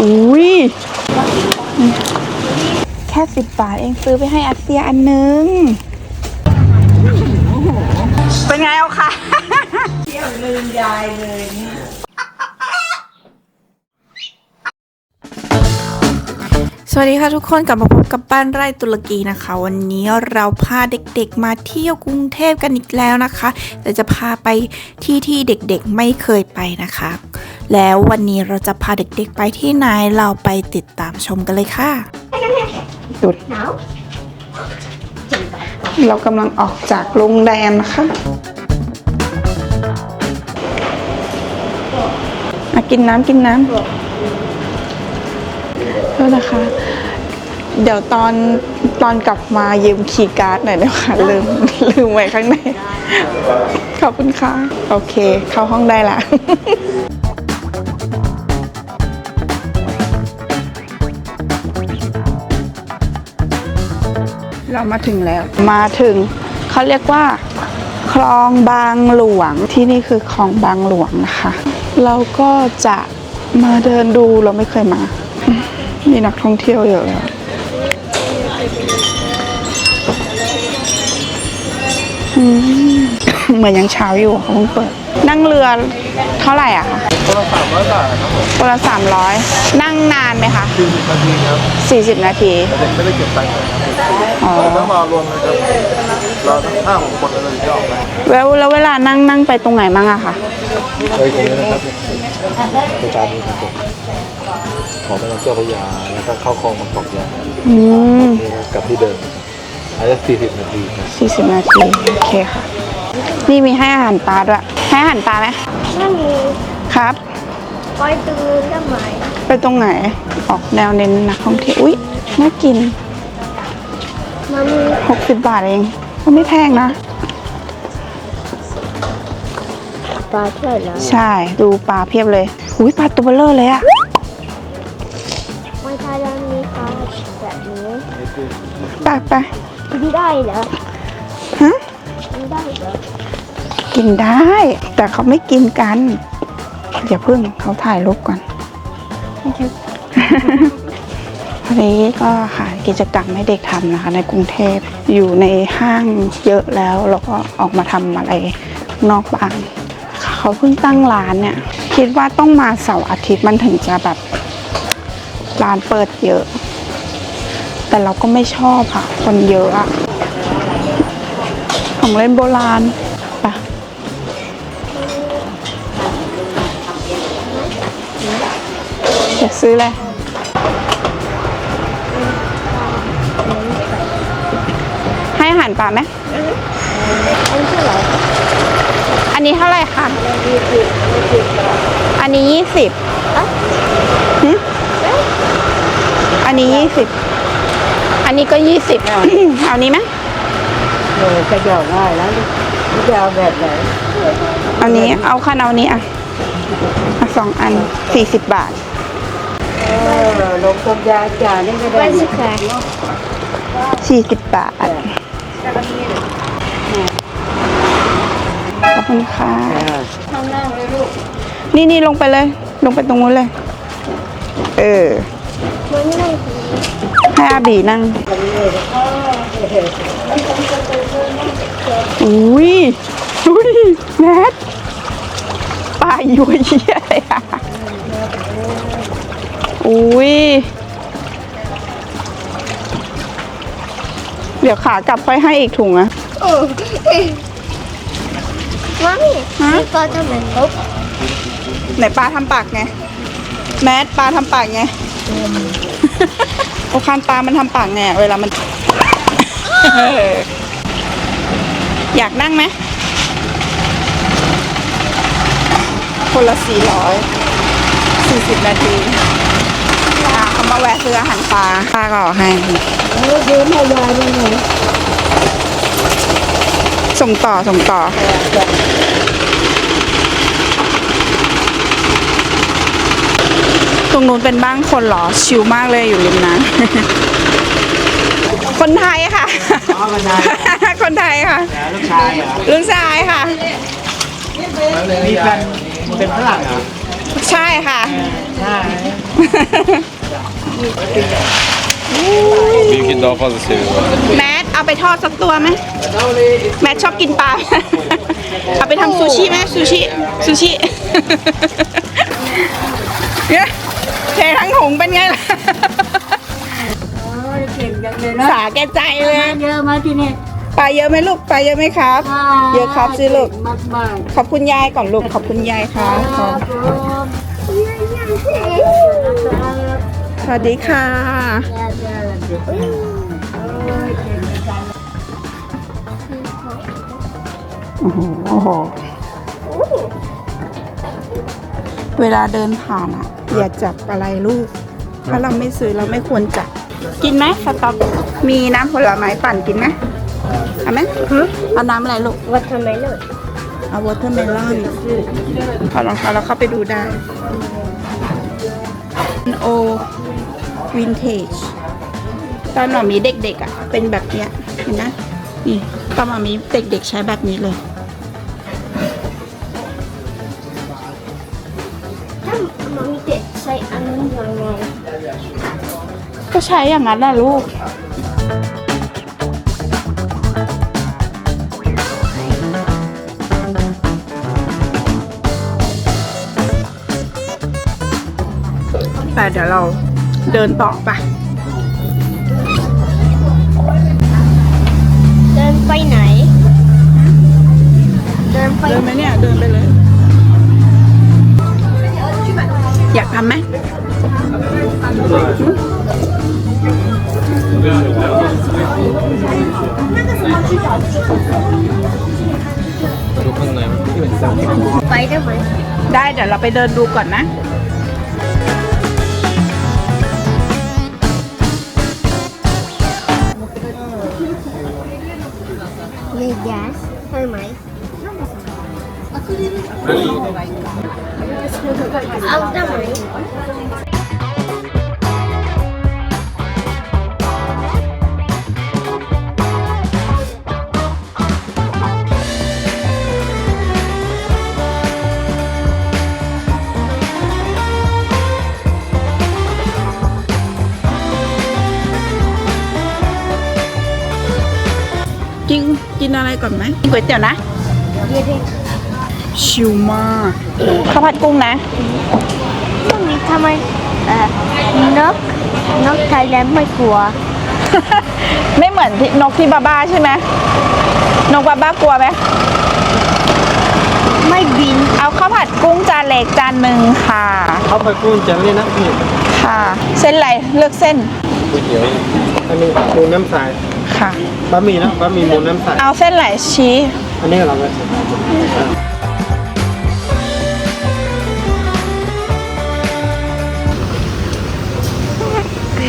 อุ้ยแค่สิบบาทเองซื้อไปให้อาเซียอันนึง เป็นไงเอาค่ะสวั สดีค่ะทุกคนกลับมาพบกับบ้านไร่ตุรกีนะคะ วันนี้เราพาเด็กๆมาเที่ยวกรุงเทพกันอีกแล้วนะคะแต่จะพาไปที่ที่เด็กๆไม่เคยไปนะคะ แล้ววันนี้เราจะพาเด็กๆไปที่ไหนเราไปติดตามชมกันเลยค่ะดุดเรากำลังออกจากโรงแรมนะคะอะกินน้ำกินน้ำโทษนะคะ เดี๋ยวตอนตอนกลับมายืมคีย์การ์ดหน่อยนะคะลืมลืมไว้ข้างใน ขอบคุณค่ะ โอเค เข้าห้องได้ละเรามาถึงแล้ว มาถึงเขาเรียกว่า คลองบางหลวงที่นี่คือคลองบางหลวงนะคะ เราก็จะมาเดินดูเราไม่เคยมา มีนักท่องเที่ยวเยอะเลย เหมือนยังเช้าอยู่เขาเพิ่งเปิด นั่งเรือเท่าไหร่อะคะคนละสามร้อยบาทครับผมคนละสามร้อยนั่งนานไหมคะสี่สิบนาทีครับสี่สิบนาทีแต่เด็กไม่ได้เก็บตังค์นะครับอ๋อเราต้องมารวมกันครับเราทั้งห้าหกคนเราจะออกไปแล้วแล้วเวลานั่งนั่งไปตรงไหนมั่งอะคะเคยตรงนี้นะครับไปตามนี้ครับผมของแม่น้ำเจ้าพระยาแล้วก็เข้าคลองบางกอกยาอืมนี่ครับกลับที่เดิม อาจจะสี่สิบนาทีครับสี่สิบนาที โอเคค่ะ นี่มีให้อาหารปลาด้วย ให้อาหารปลาไหมไม่มีครับ ปอยตือได้ไหมไปตรงไหน ออกแนวเน้นนักท่องเที่ยวอุ๊ย น่ากินมันมีหกสิบบาทเองก็ไม่แพงนะ ปลาช่วยแล้วใช่ ดูปลาเพียบเลย อุ้ยปลาตัวเบลเลอร์เลยอะไม่ใช่แล้วมีปลาแบบนี้ไปไป กินได้เหรอฮะกินได้เหรอกินได้ แต่เขาไม่กินกันอย่าเพิ่งเขาถ่ายรูปก่อนวันนี้ก็หากิจกรรมให้เด็กทำนะคะ ในกรุงเทพอยู่ในห้างเยอะแล้วแล้วก็ออกมาทำอะไรนอกบ้านเขาเพิ่งตั้งร้านเนี่ย คิดว่าต้องมาเสาร์อาทิตย์มันถึงจะแบบร้านเปิดเยอะ แต่เราก็ไม่ชอบค่ะ คนเยอะอะของเล่นโบราณไปะจะซื้ออะไรให้อาหารปลาไหมอันนี้เท่าไหร่อันนี้เท่าไหร่คะ อันนี้ยี่สิบหึอันนี้ยี่สิบ อันนี้ก็ยี่สิบเอานี้ไหมเออจะหยอกง่ายแล้วจะเอาแบบไหนเอานี้ เอาคันเอานี้อะอะสองอันสี่สิบบาทเออลงต้มยาจ่านี่ก็ได้เป็นเนี่สิยแขกสี่สิบบาทขอบคุณค่ะเออนี่นี่ลงไปเลย ลงไปตรงนู้นเลย เออมันไม่ ให้อาบีนั่ง อุ้ยอุ้ยแมทปลายัวเยี่ยเลยอะอุ้ย เดี๋ยวขากลับค่อยให้อีกถุงอะเออมามี่นี่ก็จะเหมือนนกไหนปลาทำปากไง แมทปลาทำปากไง โอคานปลามันทำปากไงอะเวลามัน อยากนั่งไหม คนละสี่ร้อยสี่สิบนาทีอะเขามาแวะซื้ออาหารปลาป้าก็เอาให้เออยืมให้ยายนี่ไงส่งต่อส่งต่อ รงนู้นเป็นบ้านคนเหรอ ชิลมากเลยอยู่ริมน้ำคนไทยค่ะ อ๋อคนไทยคนไทยค่ะลูกชายเหรอลูกชายค่ะ มีแฟนเป็นฝรั่งเหรอ ใช่ค่ะ ใช่ Bir gün daha fazla seviyorum. แมทเอาไปทอดสักตัวไหมแมทชอบกินปลา เอาไปทำซูชิไหมซูชิ ซูชิเนี่ยเททั้งถุงเป็นไงล่ะโอ้ยเก่งจังเลยนะสาแก่ใจเลย เยอะมาที่นี่ปลาเยอะไหมลูกปลาเยอะไหมครับ เยอะครับสิลูกมากมากขอบคุณยายก่อนลูกขอบคุณยายครับครับผมสวัสดีค่ะโอ้ยเก่งจังโอ้โหโอ้โหเวลาเดินผ่านอะ อย่าจับอะไรลูก ถ้าเราไม่ซื้อเราไม่ควรจับ กินไหมสต๊อกมีน้ำผลไม้ปั่นกินไหมเอาไหมเอาน้ำอะไรลูกวัตถุไม่เลยเอาวอเตอร์เมลอนพอลองเขาเราเข้าไปดูได้โอวินเทจตอนหมามีเด็กๆอะ เป็นแบบเนี้ยเห็นไหมนี่ตอนหมามีเด็กๆใช้แบบนี้เลย ก็ใช้อย่างนั้นแหละลูก แต่เดี๋ยวเราเดินต่อไป เดินไปไหน เดินไปเดินไหมเนี่ย เดินไปเลย อยากทำไหม ดูข้างในมันที่เป็นเส้นไปได้ไหมได้เดี๋ยวเราไปเดินดูก่อนนะมีแก๊สใช่ นกินอะไรก่อนไหมกินก๋วยเตี๋ยวนะเดี๋ยวดิชิวมากข้าวผัดกุ้งนะช่วงนี้ทำไมเอ่อนกนกไทยแลนด์ไม่กลัว ไม่เหมือนที่นกที่บาบ้าใช่ไหมนกบาบ้ากลัวไหมไม่บิน เอาข้าวผัดกุ้งจานเล็กจานหนึ่งค่ะเขาไปกุ้งจะเลยนะพี่ค่ะ เส้นอะไรเลือกเส้นก๋วยเตี๋ยวอันนี้มูน้ำใส ค่ะ บะหมี่นะบะหมี่มูน้ำใสเอาเส้นไหลชี้ อันนี้เราไว้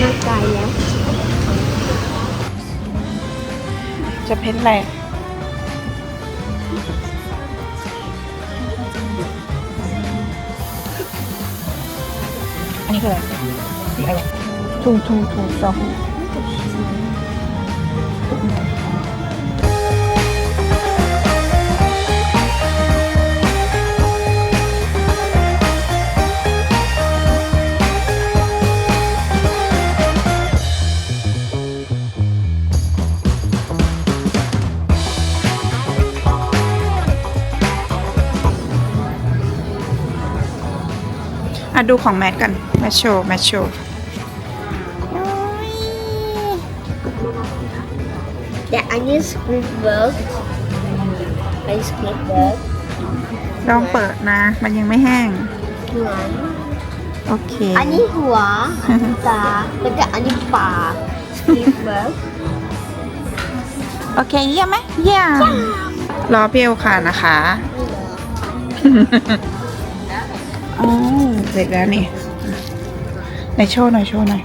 นกไทยแลนด์จะเพ้นอะไรอันนี้คืออะไรถูถูถูสอง อะดูของแมทกันแมทโชว์แมทโชว์แต่อันนี้สคริปต์เวิร์กอันนี้สคริปต์เวิร์กลองเปิดนะ มันยังไม่แห้งเหมือนโอเค อันนี้หัวอันนี้ตาแล้วก็อันนี้ปากสคริปต์เวิร์กโอเคเยี่ยมไหมเยี่ยมรอเปรี้ยวค่ะนะคะ อ๋อเสร็จแล้วนี่ไหนโชว์หน่อยโชว์หน่อย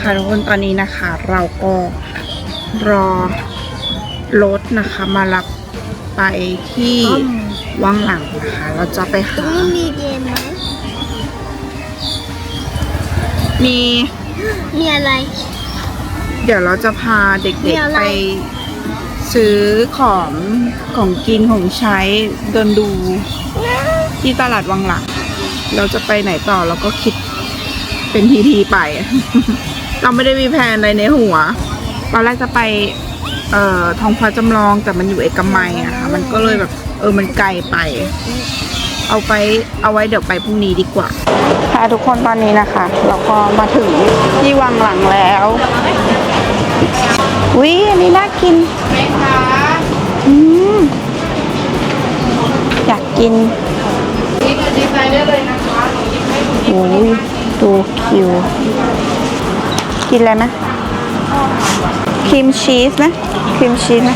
ค่ะทุกคนตอนนี้นะคะ เราก็รอรถนะคะมารับไปที่วังหลังนะคะ เราจะไปตรงหานี้มีเกมไหมมีมีอะไร เดี๋ยวเราจะพาเด็มีกอะๆไรไป ซื้อของของกินของใช้เดินดูที่ตลาดวังหลังเราจะไปไหนต่อเราก็คิดเป็นทีทีๆไป เราไม่ได้มีแผนอะไรในหัวตอนแรกจะไปเอ่อทองฟ้าจำลองแต่มันอยู่เอกมัยอะค่ะมันก็เลยแบบเออมันไกลไป เอาไปเอาไว้เดี๋ยวไปพรุ่งนี้ดีกว่า ค่ะทุกคนตอนนี้นะคะ เราก็มาถึงที่วังหลังแล้ววิอันนี้น่ากิน กินโอ้ยดูคิว กินอะไรไหมครีมชีสไหมครีมชีสไหม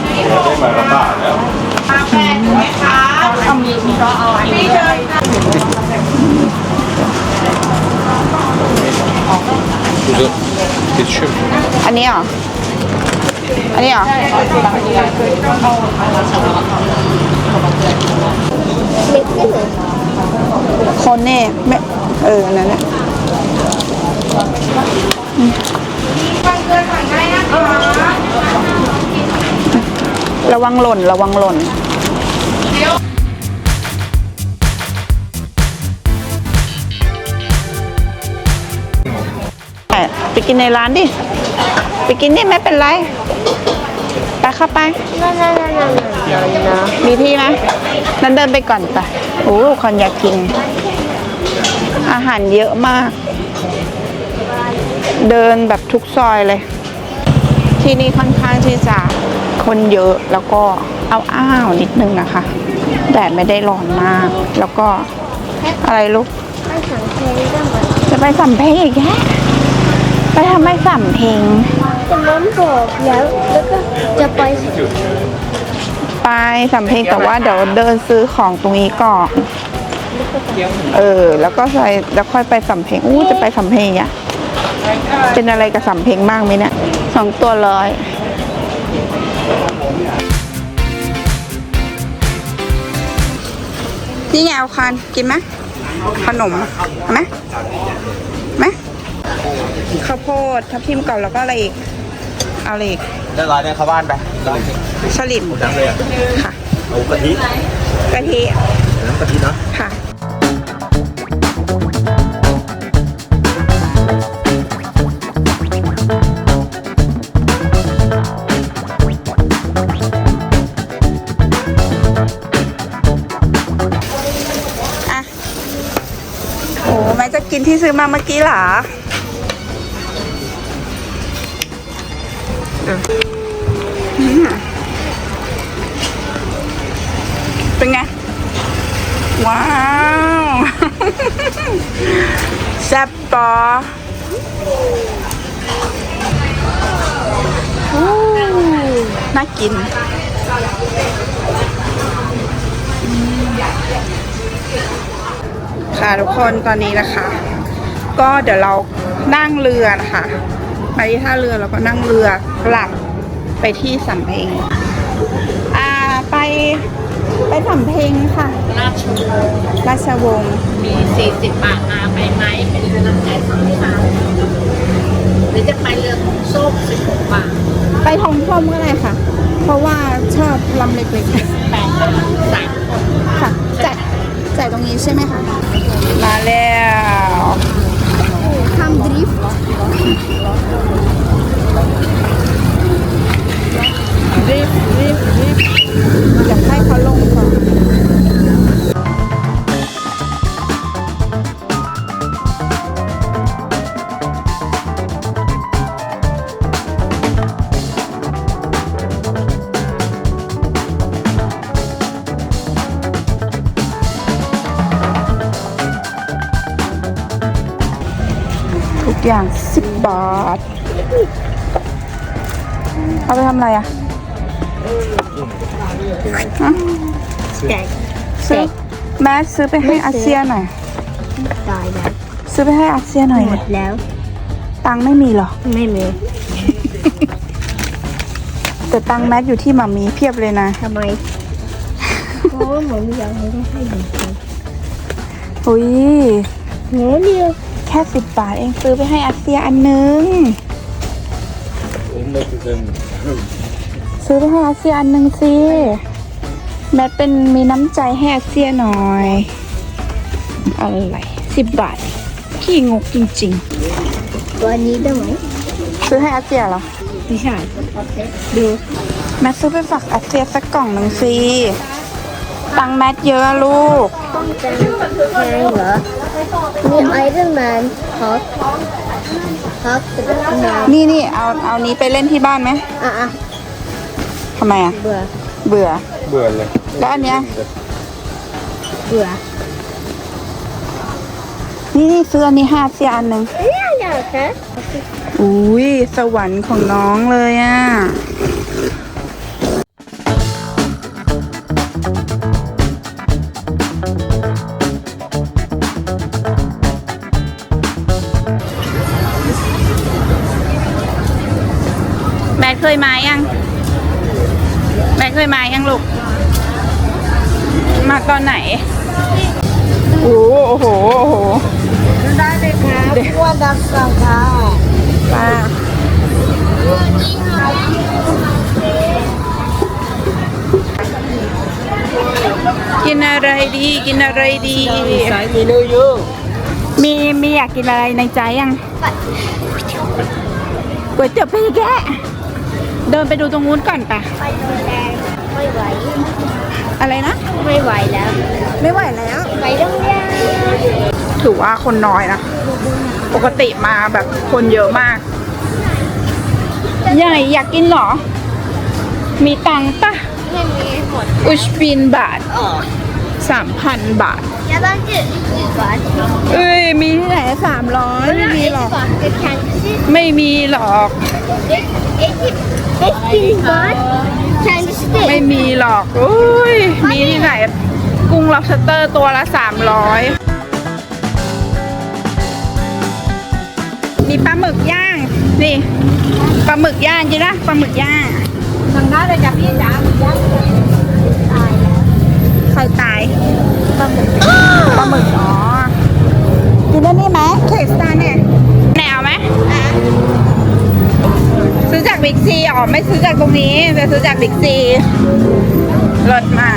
Kuzu. Geçiyor mu? อันนี้เหรอ อันนี้เหรอ เล็กขึ้นเน่ไม่เออนั่นแหละระวังหล่น ระวังหล่นไปกินในร้านดิ ไปกินนี่ไม่เป็นไร ไปเข้าไปนั่นนั่นนั่น นั่นนั่นมีที่ไหมนั้นเดินไปก่อนไปโอ้คนอยากกิน อาหารเยอะมาก เดินแบบทุกซอยเลย ที่นี่ค่อนข้างที่จะคนเยอะแล้วก็เอาอ้าวนิดนึงนะคะแดดไม่ได้ร้อนมาก แล้วก็อะไรลูกไม่สังเกตก็เหมจะไปสัมเพลงอีกแค่ไปทำไมสัมเพลงแต่มันบอกแล้วแล้วก็จะไป ไปสัมเพลงแต่ว่าเดี๋ยวเดินซื้อของตรงนี้ก่อนเออ แล้วก็ใส่แล้วค่อยไปสัมเพลงอู้จะไปสัมเพลงอะเป็นอะไรกับสัมเพลงบ้างไหมเนี่ยสองตัวร้อยนี่ไงเอาคานกินไหมขนมเอไหมไหมข้าวโพดทับทิมกรอบแล้วก็อะไรอีกเอาอะไรอีก เรียบร้อยเนี่ยเข้าบ้านไปสลิมดังเลยอะค่ะเอากะทิกะทิน้ำกะทิเนาะค่ะอะโอ้แม่จะกินที่ซื้อมาเมื่อกี้เหรอ เออเป็นไง ว้าวแซ่บปออู้น่ากินค่ะทุกคนตอนนี้นะคะ ก็เดี๋ยวเรานั่งเรือนะคะ ไปที่ท่าเรือแล้วก็นั่งเรือกลับไปที่สำเพ็งอ่าไปไปสำเพ็งค่ะ ราชวงศ์ราชวงศ์มี 40 บาทอาไปไหมเป็นกำลังใจของที่ร้านหรือจะไปเรือของส้ม16 บาทไปทองส้มก็ได้ค่ะ เพราะว่าชอบลำเล็ก8บาทสามคนๆค่ะจ่ายจ่ายตรงนี้ใช่ไหมคะ มาแล้ว ทำดริฟต์รีบรีบรีบอยากให้เขาลงก่อน อย่างสิบบาท เอาไปทำอะไรอะฮะแจกซื้อแม่ซื้อไปให้อาเซียหน่อย ตายแล้วซื้อไปให้อาเซียหน่อยหมดแล้ว ตังค์ไม่มีหรอ ไม่มี แต่ตังค์แมทอยู่ที่หมามีเพียบเลยนะทำไมเพราะว่าหมอมีอยากให้ได้ให้หนึ่งคนอุ้ยโหเดียว แค่สิบบาทเองซื้อไปให้อาเซียอันนึง ซื้อไปให้อาเซียอันหนึ่งสิ แมทเป็นมีน้ำใจให้อาเซียหน่อย อะไรสิบบาท ขี้งกจริงตัวนี้ได้ไหมๆซื้อให้อาเซียเหรอไม่ใช่แมทซื้อไปฝากอาเซียสักกล่องหนึ่งสิ ตังค์แมทเยอะลูกป้องกันแพงเหรอ มีไอรอนแมนฮอคฮอคแมนนี่นี่เอาเอานี้ไปเล่นที่บ้านไหมอะอะทำไมอะ เบื่อ เบื่อ เบื่อเลย แล้วอันเนี้ย เบื่อ นี่นี่ซื้ออันนี้ห้าเซียอันหนึ่งเนี่ยอยากนะอุ้ยสวรรค์ของน้องเลยอะ ยมายังแมทเคยมายังลูก มาตอนไหน โอ้โห โอ้โห ได้เลยครับว่าดักสังค่ะป้ากินอะไรดี กินอะไรดีสายมีเนื้อเยอะมีมีอยากกินอะไรในใจยังก๋วยเตี๋ยวพี่แกะ เดินไปดูตรงนู้นก่อนปะไปโรงแดงไม่ไหว อะไรนะ ไม่ไหวแล้ว ไม่ไหวแล้ว ไปโรงแรมถือว่าคนน้อยนะ ปกติมาแบบคนเยอะมาก ใหญ่อยากกินหรอ มีตังปะไม่มีหมดอุชปินบาทสามพันบาทจาต้องจืดจืดก่อนเอ้ย มีที่ไหนสามร้อยไม่มีหรอก ไม่มีหรอก ไม่มีหรอกอุ้ย มีที่ไหน กุ้งล็อบสเตอร์ตัวละ 300 มีปลาหมึกย่าง นี่ ปลาหมึกย่างจีนะปลาหมึกย่างทางด้านเลยจ้ะพี่จ๋าย่างตายใครตายปลาหมึกปลาหมึกอ๋อกินได้ไหมเขตสตาเนี่ยแนวไหมอะ ซื้อจากบิ๊กซีอ๋อไม่ซื้อจากตรงนี้แต่ซื้อจากบิ๊กซีรถมา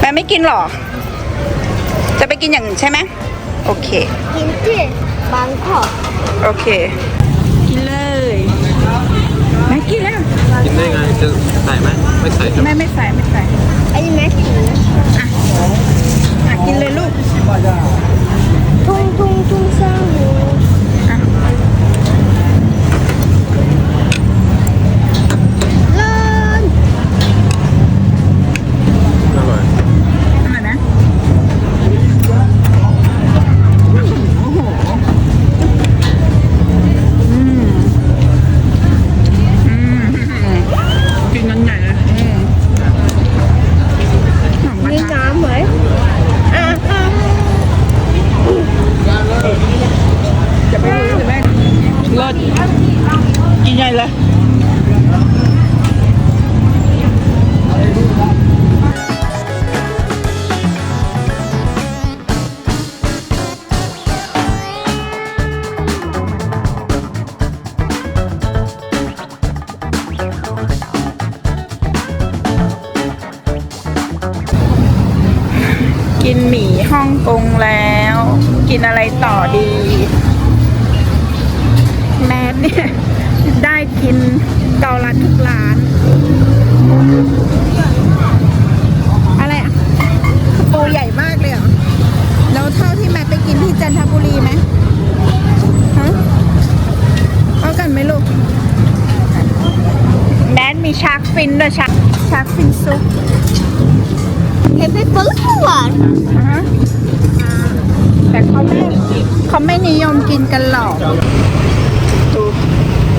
แม่ไม่กินหรอ กินอย่างอื่นใช่ไหมโอเค กินที่บางกอกโอเค กินเลยแม่กินแล้ว กินได้ไงจะใส่ไหมไม่ใส่จะแม่ไม่ใส่ไม่ใส่อันนี้แม่ถืออะกินเลยลูกทุ่งทุ่งทุ่งสร้างอยู่ ได้กินเกาลัดทุกร้าน อะไรอะปูใหญ่มากเลยเหรอแล้วเท่าที่แมทไปกินที่จันทบุรีไหมฮะเอากันไหมลูกแมทมีชาร์กฟินด้วยชาร์กชาร์กฟินซุปเห็นไปปุ๊บหวานอ่าฮะแต่เขาไม่เขาไม่นิยมกินกันหรอกดู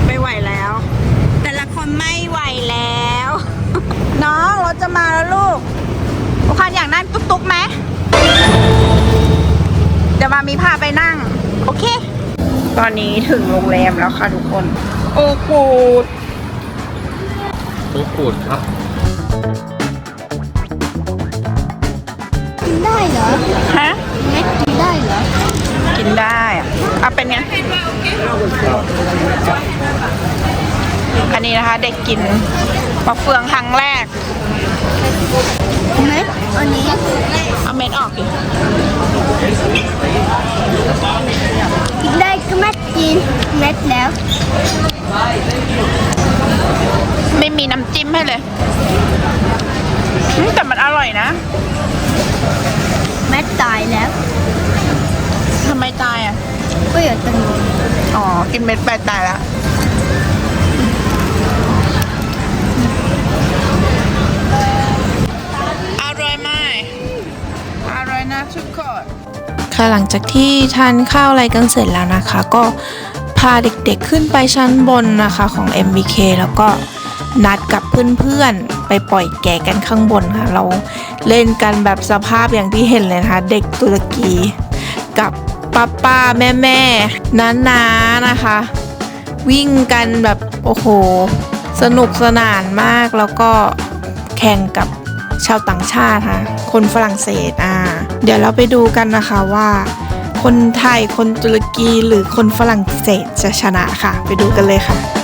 ไม่ไหวแล้ว แต่ละคนไม่ไหวแล้ว น้องรถจะมา แล้วลูกโอคันอยากนั่งตุ๊กๆไหม เดี๋ยวมาอนนี้ถึงโรงแรมแล้วค่ะทุกคน โอ้โหโอ้โหครับ กินได้เหรอ ฮะเม็ดกินได้เหรอ กินได้อะเอาเป็นไง อันนี้นะคะเด็กกินมะเฟืองครั้งแรก เม็ดอันนี้เอาเม็ดออกดิกินได้ก็เม็ดกินเม็ดแล้ว ไม่มีน้ำจิ้มให้เลยอืมแต่มันอร่อยนะเม็ดตายแล้วทำไมตายอะ ก็อย่าตึงอ๋อ กินเม็ดไปตายแล้ว ทุกคนค่ะหลังจากที่ทานข้าวอะไรกันเสร็จแล้วนะคะ ก็พาเด็กๆขึ้นไปชั้นบนนะคะของ MBK แล้วก็นัดกับเพื่อนๆ ไปปล่อยแกะกันข้างบนค่ะ เราเล่นกันแบบสภาพอย่างที่เห็นเลยนะคะ เด็กตุรกีกับป้าป้าแม่แม่น้านาๆนะคะ วิ่งกันแบบโอ้โห สนุกสนานมากแล้วก็แข่งกับชาวต่างชาติค่ะ คนฝรั่งเศสอ่า เดี๋ยวเราไปดูกันนะคะว่า คนไทย คนตุรกีหรือคนฝรั่งเศสจะชนะค่ะ ไปดูกันเลยค่ะ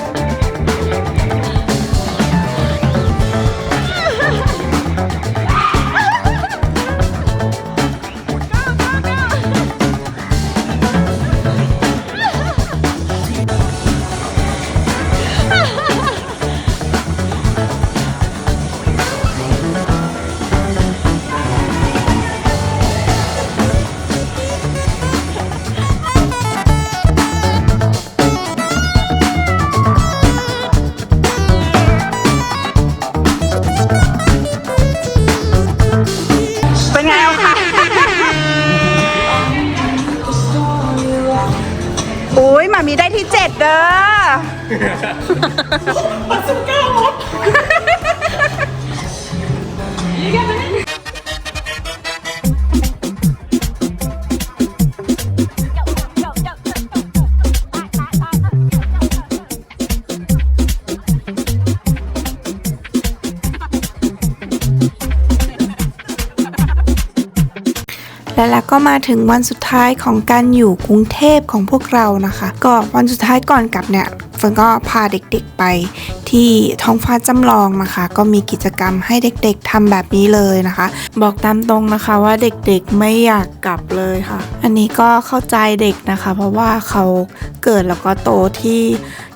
และแล้วก็มาถึงวันสุดท้ายของการอยู่กรุงเทพของพวกเรานะคะ ก็วันสุดท้ายก่อนกลับเนี่ยเฟิร์นก็พาเด็กๆไปที่ท้องฟ้าจำลองนะคะ ก็มีกิจกรรมให้เด็กๆทำแบบนี้เลยนะคะ บอกตามตรงนะคะว่าเด็กๆไม่อยากกลับเลยค่ะ อันนี้ก็เข้าใจเด็กนะคะ เพราะว่าเขาเกิดแล้วก็โตที่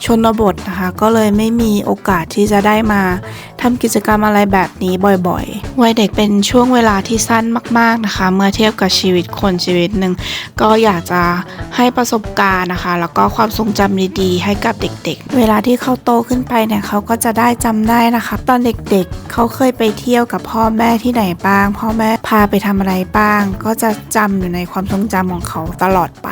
ชนบทนะคะ ก็เลยไม่มีโอกาสที่จะได้มา ทำกิจกรรมอะไรแบบนี้บ่อยๆ วัยเด็กเป็นช่วงเวลาที่สั้นมากๆนะคะ เมื่อเทียบกับชีวิตคนชีวิตหนึ่งก็อยากจะให้ประสบการณ์นะคะ แล้วก็ความทรงจำดีๆ ให้กับเด็กๆ เวลาที่เขาโตขึ้นไปเนี่ยเขาก็จะได้จำได้นะคะ ตอนเด็กๆ เขาเคยไปเที่ยวกับพ่อแม่ที่ไหนบ้าง พ่อแม่พาไปทำอะไรบ้าง ก็จะจำอยู่ในความทรงจำของเขาตลอดไป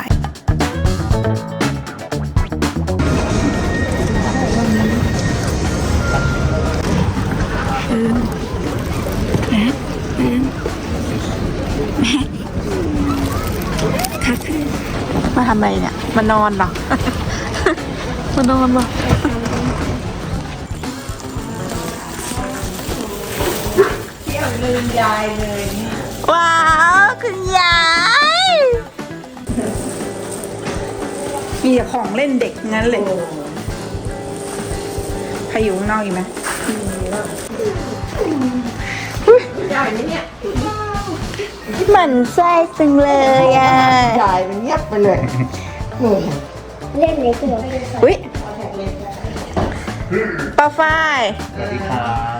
อะไรเนี่ยมานอนเหรอ มานอนเหรอว้าวคุณยาย มีแต่ของเล่นเด็กงั้นเลยใครอยู่ข้างนอกอีกไหมห มันไส้จังเลยอะยายมันเงียบไปเลยเล่นนี้คืออุ้ยปลาฝ้ายสวัสดีครับ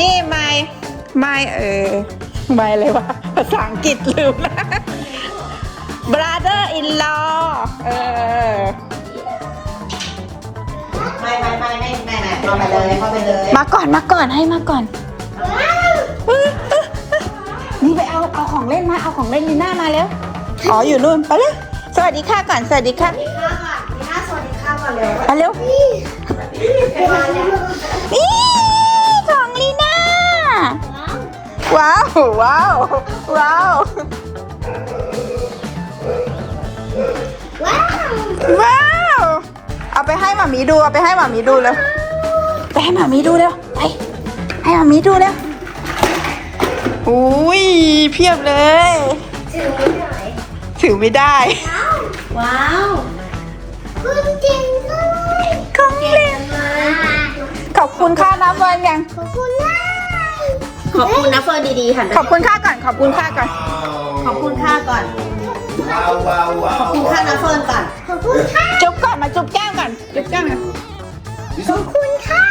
นี่ไม่ไม่เออไม่เลยวะภาษาอังกฤษลืมนะ brother in law เออไม่ไม่ไม่ไม่ไม่ไม่เข้าไปเลยเข้าไปเลย มาก่อนมาก่อนให้มาก่อน นี่ไปเอาเอาของเล่นมาเอาของเล่นนีน่ามาแล้วอ๋ออยู่นู่นไปเลยสวัสดีค่ะก่อนสวัสดีค่ะนี่น่าสวัสดีค่ะก่อนเลยไปเร็วมาแล้วนี่ของลีน่าว้าวว้าวว้าวว้าวว้าวเอาไปให้หมามีดูเอาไปให้หมามีดูเลยไปให้หมามีดูเร็วไปให้หมามีดูเร็ว อุ้ยเพียบเลยถือไม่ได้ ว้าวคุณเก่งเลยของเล่นขอบคุณค่าน้ำเฟิร์นยังขอบคุณเลยขอบคุณนะเฟิร์นดีๆค่ะขอบคุณค่าก่อน ขอบคุณค่าก่อน ขอบคุณค่าก่อนขอบคุณค่านะเฟิร์นก่อนขอบคุณค่ะจุ๊บก่อนมาจุ๊บแก้มก่อน จุ๊บแก้มก่อน ขอบคุณค่ะ